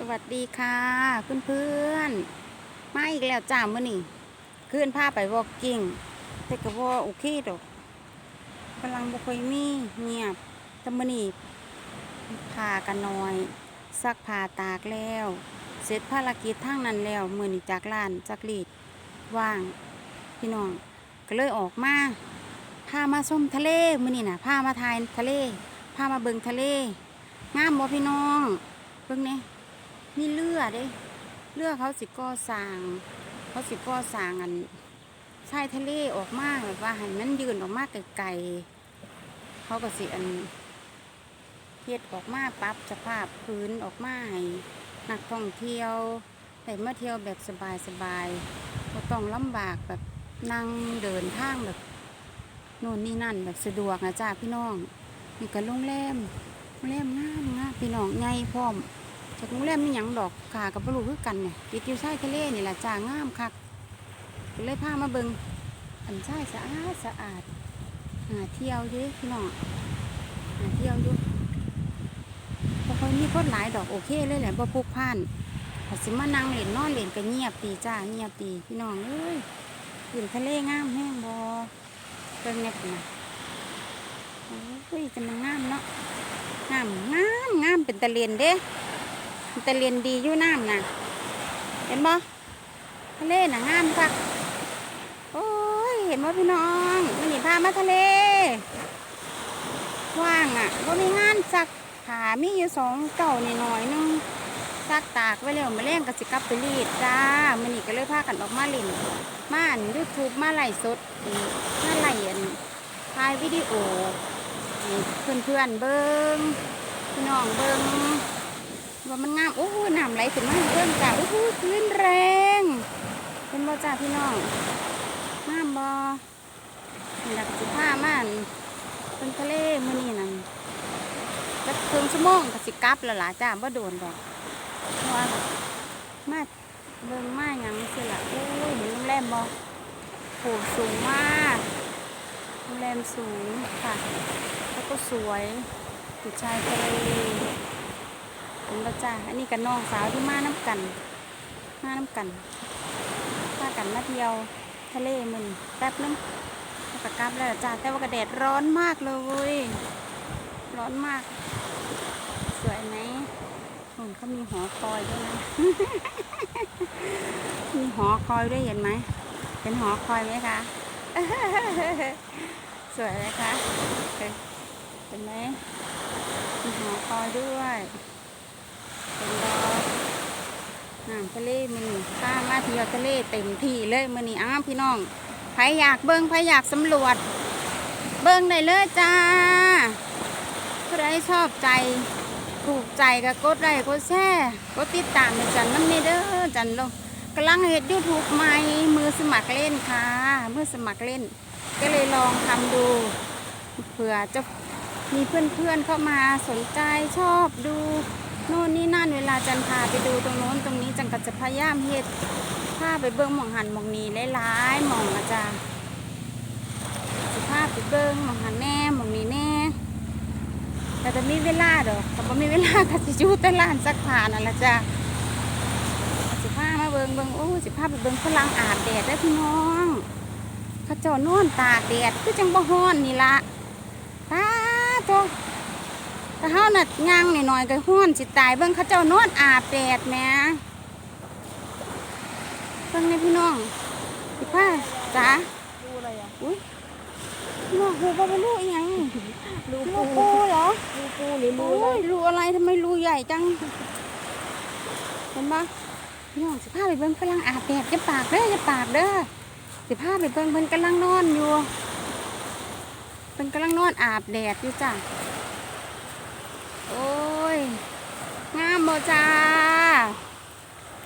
สวัสดีค่ะเพื่อนเพื่อนมาอีกแล้วจ้ามื่อนี่คืนพาไปวอล์กกิ้งแต่ก็ว่าโอเคดอกกำลังบ่ค่อยมีเงียบแต่มื่อนี่พากันน้อย ซักผ้าตากแล้ว เสร็จภารกิจทางนั้นแล้วมื่อนี่จากร้านจากรีดว่าง พี่น้องก็เลยออกมาพามาชมทะเลมื่อนี่น่ะพามาทายทะเลพามาเบิงทะเลงามบ่พี่น้องเบิ่งเนี่ย มีเรือดเด้เรือดเขาสิก่อสร้าง เขาสิก่อสร้างอันชายทะเลออกมาแบบว่าให้มันยืนออกมากไกลๆเขาก็สิอันเฮ็ดออกมาปรับสภาพพื้นออกมาให้นักท่องเที่ยวได้มาเที่ยวแบบสบายๆก็ต้องลำบากแบบนั่งเดินทางแบบโน่นนี่นั่นแบบสะดวกนะจ้าพี่น้องนี่ก็โรงแรมโรงแรมงามงามพี่น้องใหญ่พร้อม จากโรงแรมมีหยังดอกขากับบรูคือกันเนี่ยติดอยู่ชายทะเลนี่แหละจางามคักก็เลยพามาเบิงอันชายสะอาดสะอาดหาเที่ยวอยู่เด้พี่น้องหาเที่ยวอยู่พอค่อยมีคนหลายดอกโอเคเลยแหละบ่พุกพ่านถ้าสิมานั่งเล่นนอนเล่นก็เงียบตีจ้าเงียบตีพี่น้องเอ้ยขึ้นทะเลงามแห้งบ่เบิ่งเนี่ยพุ่นนะโอ้ยจะมันงามเนาะงามงามงามเป็นตะเลียนเด้ แต่เรียนดีอยู่น้ำนะเห็นบ่ทะเลน่ะงามคักโอ้ยเห็นบ่พี่น้องมันนี่พามาทะเลว่างอะว่มีงานซักผ้ามีอยู่สองเก่านี่หน่อยนึงซักตากไว้แล้วมาเล่งกับสิกับไปรีดจ้ามันนี่ก็เลยพากันออกมาเล่นมาอันยูทูบมาไล่สดมาไล่อันถ่ายวิดีโอให้เพื่อนเบิ้งพี่น้องเบิ้ง ว่ามันงามโอ้โหน้ำไหลขึ้นมาเริ่มจ้าโอ้โหคลื่นแรงเป็นบ่จ้าพี่น้องงามบ่อยากสิพามันเป็นทะเลมื้อนี้นั่นจะครึ่งชั่วโมงก็สิกลับแล้วล่ะจ้าบ่โดนดอกเพราะว่ามาเบิ่งมาหยังสิล่ะโอ้ยเห็นโรงแรมบ่โหสูงมากโรงแรมสูงค่ะ แล้วก็สวยติดชายทะเล เป็นประจ้าอันนี้กับน้องสาวที่มาน้ำกัน มาน้ำกันพากันมาเที่ยว ทะเลมึนแป๊บนึงแล้วก็กลับแล้วจ้าแต่ว่ากระแดดร้อนมากเลย ร้อนมาก สวยไหมหุ่นเขามีหอคอยด้วยนะ มีหอคอยด้วยเห็นไหมเป็นหอคอยไหมคะ สวยไหมคะ เห็นไหมมีหอคอยด้วย เป็นดอกน้ำทะเลมันข้ามมาเที่ยวทะเลเต็มที่เลยมื่อนี้อ้าวพี่น้องใครอยากเบิ้งใครอยากสำรวจ เบิ้งได้เลยจ้าใครชอบใจถูกใจก็กดไลค์กดแชร์กดติดตามให้จันน้ำเนเด้อจันลงกำลังเฮ็ดยูทูบใหม่มือสมัครเล่นค่ะมือสมัครเล่น ก็เลยลองทำดูเผื่อจะมีเพื่อนๆเข้ามาสนใจชอบดู โน่นนี่นั่นเวลาจันพาไปดูตรงโน้นตรงนี้จันก็จะพยายามเฮ็ดพาไปเบิ้งหมองหันหมองนี้หลายๆหมองอาจารย์สิพาไปเบิ้งหมองหันแน่หมองนี้แน่แต่จะมีเวลาดอกแต่บ่มีเวลาก็สิอยู่แต่ร้านซักผ้านั่นละจ้ะสิพามาเบิ่งเบิ่งโอ้สิพาไปเบิ่งฝรั่งอาบแดดได้พี่น้องเขาเจ้านอนตาแดดคือจังบ่ฮ้อนนี่ละตาโต แต่เฮาน่ะย่างหน่อยๆก็ฮ้อนสิตายเบิ่งเขาเจ้านอนอาบแดดแหมเบิ่งนี่พี่น้องสิพาจ้าดูอะไรอะอุ้ยพี่น้องหูบ่เป็นลูกอีหยังรูลูปูกปูเหรอรูปูหรือรูโอ้อะไรยรูอะไรทำไมรูใหญ่จังเห็นปะพี่น้องสิพาไปเบิ่งกำลังอาบแดดจะปากเด้อจะปากเด้อสิพาไปเบิ่งเพิ่นกำลังนอนอยู่เพิ่นกำลังนอนอาบแดดอยู่จ้ะ โอ้ย งามบ่จ้า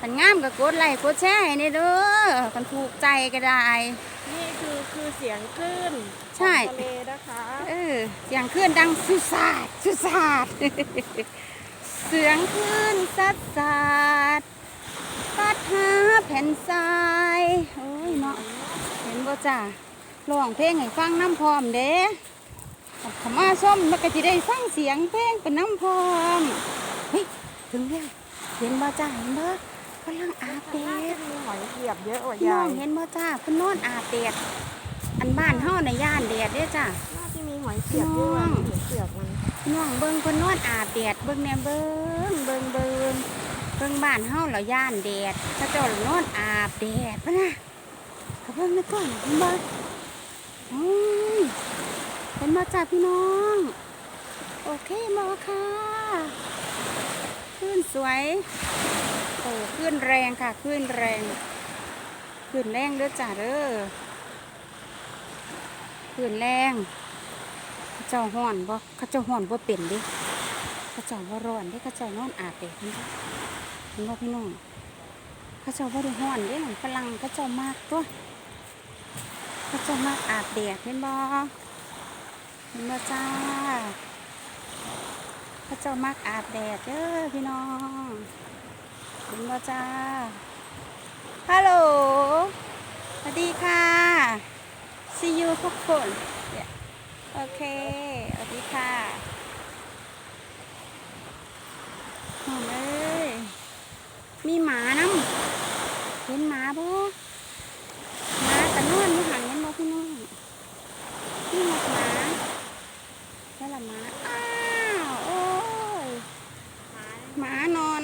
คันงามก็กดไลค์กดแชร์ให้นี่เด้อคันถูกใจก็ได้ นี่คือคือเสียงคลื่นใช่ของทะเลนะคะ เออเสียงคลื่นดังสุสาดสุสาด เสียงคลื่นซัดสาดปัดหาแผ่นทรายโอ้ยเนาะเห็นบ่จ้าร้องเพลงให้ฟังน้ำพร้อมเด้ ขมาส้มมันก็จะได้ฟังเสียงเพลงเป็นน้ำพร้อมเฮ้ยถึงแล้วเห็นบ่จ้าเห็นบ่กำลังอาบแดน่าจะดมีหอยเสียบเยอะกว่าพี่น้ยาองยเห็นบ่จ้าเพิ่นนอนอาบแดดอันบ้านเฮาน่ะย่านแดดเด้อจ้าน่าจะมีหอยเสียบเยอะกว่าน้องเห็นเสียบมันพี่น้องเบิ่งเพิ่นนอนอาบแดดเบิ่งแน่เบิ่งเบิ่งเบิ่งเบิ่งบ้านเฮาแล้วย่านแดดเขาเจ้านอนอาบแดดปะนะเขาเบิ่งนะก่อนเห็นบ่อืม เห็นบ่จ้าพี่น้อง โอเคบ่ค่ะคลื่นสวยโอ้คลื่นแรงค่ะคลื่นแรงคลื่นแรงเด้อจ้าเด้อคลื่นแรงเขาเจ้าห้อนบ่เขาเจ้าห้อนบ่เป็นดิเขาเจ้าบ่ร้อนดิเขาเจ้านอนอาบแดดนี่เห็นบ่พี่น้องเขาเจ้าบ่ได้ห้อนด้ฝรั่งเขาเจ้ามากตัวเขาเจ้ามากอาบแดดเห็นบ่ เห็นบ่จ้าเขาเจ้ามักอาบแดดเด้อพี่น้องเห็นบ่จ้าฮัลโหลสวัสดีค่ะ see you ทุกคนโอเคสวัสดีค่ะหอมเอ้ยมีหมาน้ำเห็นหมาบ่หมาตะนวนอยู่นเห็นบ่พี่น้องนี่หมดหมาแล้วล่ะหมา อ้าว โอ้ย หมานอน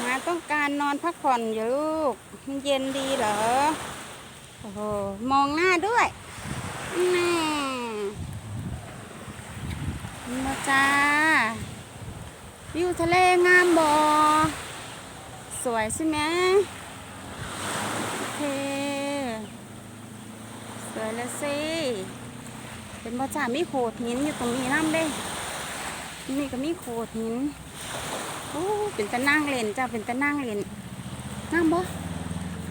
หมาต้องการนอน พักผ่อนอยู่ลูก มันเย็นดีเหรอ โอ้โห มองหน้าด้วยแน่มาจ้า วิวทะเลงามบอสวยใช่ไหมโอเค สวยแล้วสิ เป็นบ่จ้ามีโขดหินอยู่ตรงนี้น้ำเด้นี่ก็มีโขดหินโอ้เป็นตะนั่งเล่นจ้าเป็นตะนั่งเล่น นั่งบ่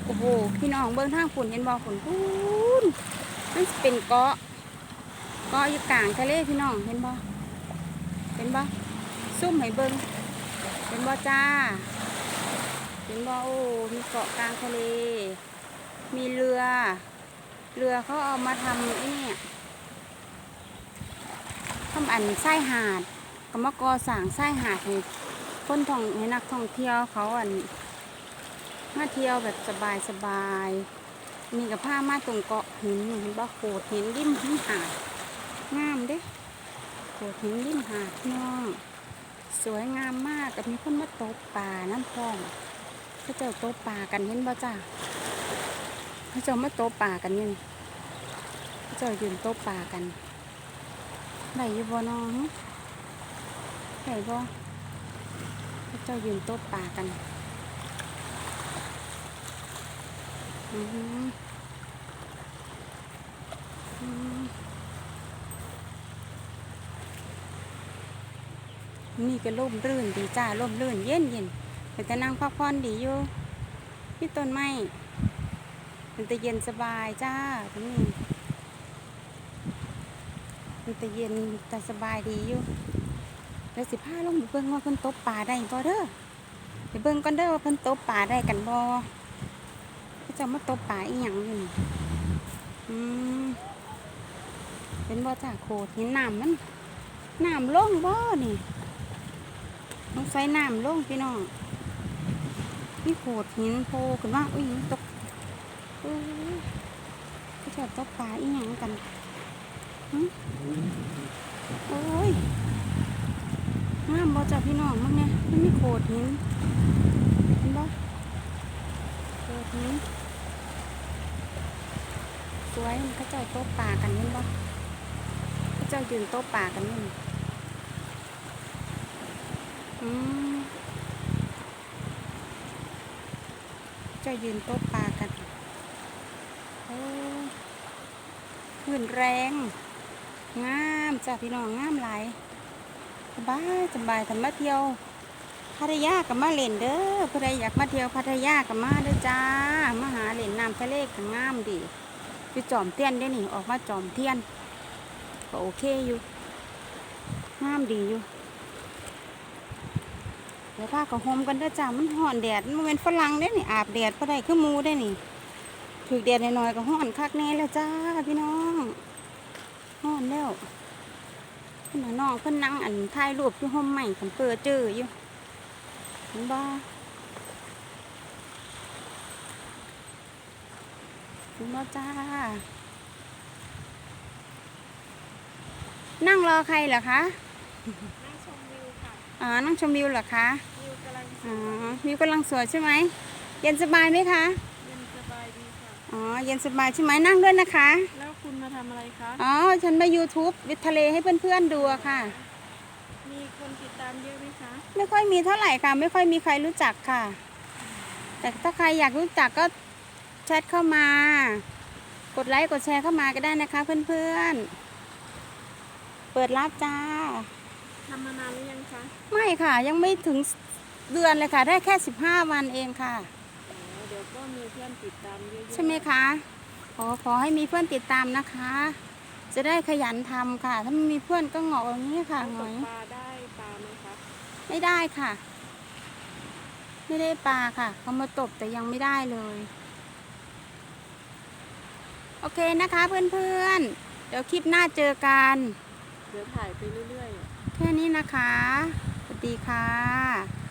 โอ้โหพี่น้องเบื้องทางฝุ่นเห็นบ่ฝุ่นฝุ่นมันเป็นเกาะเกาะอยู่กลางทะเลพี่น้องเห็นบ่เห็นบ่ซุ่มให้เบิ่งเห็นบ่จ้าเห็นบ่โอ้มีเกาะกลางทะเล มีเรือ เรือเขาเอามาทำนี่ทำอันไส้หาดก็มกอสั่งไส้หาดให้คนท่องให้นักท่องเที่ยวเขาอัน มาเที่ยวแบบสบายสบายๆมีกับผ้ามาตรงเกาะหินเห็นบ่โขดหินริมหินหาดงามเด้โขดหินริมหาดน้องสวยงามมากกับมีคนมาตกปลาน้ำพองเขาเจ้าตกปลากันเห็นบ่จ้าเขาเจ้ามาตกปลากันนี่เขาเจ้ายืนตกปลากันได้อยู่บ่น้องได้บ่เขาเจ้ายืนตกปลากัน อืมอืม นี่ก็ร่มรื่นดีจ้าร่มรื่นเย็นเย็นเป็นแต่นั่งพักผ่อนดีอยู่ที่ต้นไม้เป็นแต่เย็นสบายจ้าตรงนี้เป็นแต่เย็นแต่สบายดีอยู่แล้วสิพาลงไปเบิ่งว่าเพิ่นตบป่าได้บ่เด้อไปเบิ่งก่อนเด้อว่าเพิ่นตบป่าได้กันบ่ เขาจะมาตบป่าอีหยังอยู่นี่อืมเป็นบ่จ่าโขดเห็นน้ำมันน้ำล่งบ่นี่ต้องใส่น้ำล่งพี่น้องนี่โขดหินโผล่ขึ้นมาอุ้ยตกอุ้ยเขาจะตบป่าอีหยังกันหึโอ้ยงามบ่จ่าพี่น้องมั้งเนี่ยมันมีโขดหินเห็นบ่โขดหิน สวยมันเขาเจ้าโต๊ะป่ากันเห็นบ่เขาเจ้ายืนโต๊ะป่ากันนี่อืมเจ้ายืนโต๊ะป่ากันโอ้ขึ้นแรง งามจ้ะพี่น้องงามหลายสบายสบายทำมาเที่ยวพัทยากับมาเล่นเด้อผู้ใดอยากมาเที่ยวพัทยากับมาเด้อจ้า มาหาเล่นน้ำทะเลก็งามดี อยู่จอมเทียนได้นี่ออกมาจอมเทียนก็โอเคอยู่งามดีอยู่เดี๋ยวพาก็โฮมกันเด้จ้ามันห่อนแดดมันเป็นฝรั่งได้นี่อาบแดดพอได้คือหมูได้นี่ถือแดดหน่อยๆก็ห่อนคักแน่แล้วจ้าพี่น้องห่อนแล้วคุณน่น้องเพิ่นนั่งอันถ่ายรูปอยู่ห้องใหม่กันเปิดเจออยู่เห็ นบ่เห็นบ่จ้า นั่งรอใครเหรอคะ นั่งชมวิวค่ะ อ๋อ นั่งชมวิวเหรอคะ วิวกำลังสอ๋วอยวิวกำลังสวยใช่ไหม เย็นสบายไหมคะ เย็นสบายดีค่ะ อ๋อ เย็นสบายใช่ไหมนั่งด้วยนะคะ แล้วคุณมาทำอะไรคะ อ๋อ ฉันมา YouTube วิททะเลให้เพื่อนๆดูอะค่ะ มีคนติดตามเยอะไหมคะ ไม่ค่อยมีเท่าไหร่ค่ะ ไม่ค่อยมีใครรู้จักค่ะ แต่ถ้าใครอยากรู้จักก็ แชทเข้ามา กดไลค์กดแชร์เข้ามาก็ได้นะคะ เพื่อนๆ เปิดรับจ้าทำมานานหรือยังคะไม่ค่ะ ยังไม่ถึงเดือนเลยค่ะ ได้แค่15วันเองค่ะอ๋อเดี๋ยวก็มีเพื่อนติดตามเยอะๆใช่ไหมคะขอขอให้มีเพื่อนติดตามนะคะ จะได้ขยันทำค่ะ ถ้าไม่มีเพื่อนก็เหงาอย่างนี้ค่ะตหงอกยปลาได้ปลาไหมคะไม่ได้ค่ะ ไม่ได้ปลาค่ะเขามาตบแต่ยังไม่ได้เลย โอเคนะคะเพื่อนๆ เดี๋ยวคลิปหน้าเจอกัน เดี๋ยวถ่ายไปเรื่อยๆ แค่นี้นะคะ สวัสดีค่ะ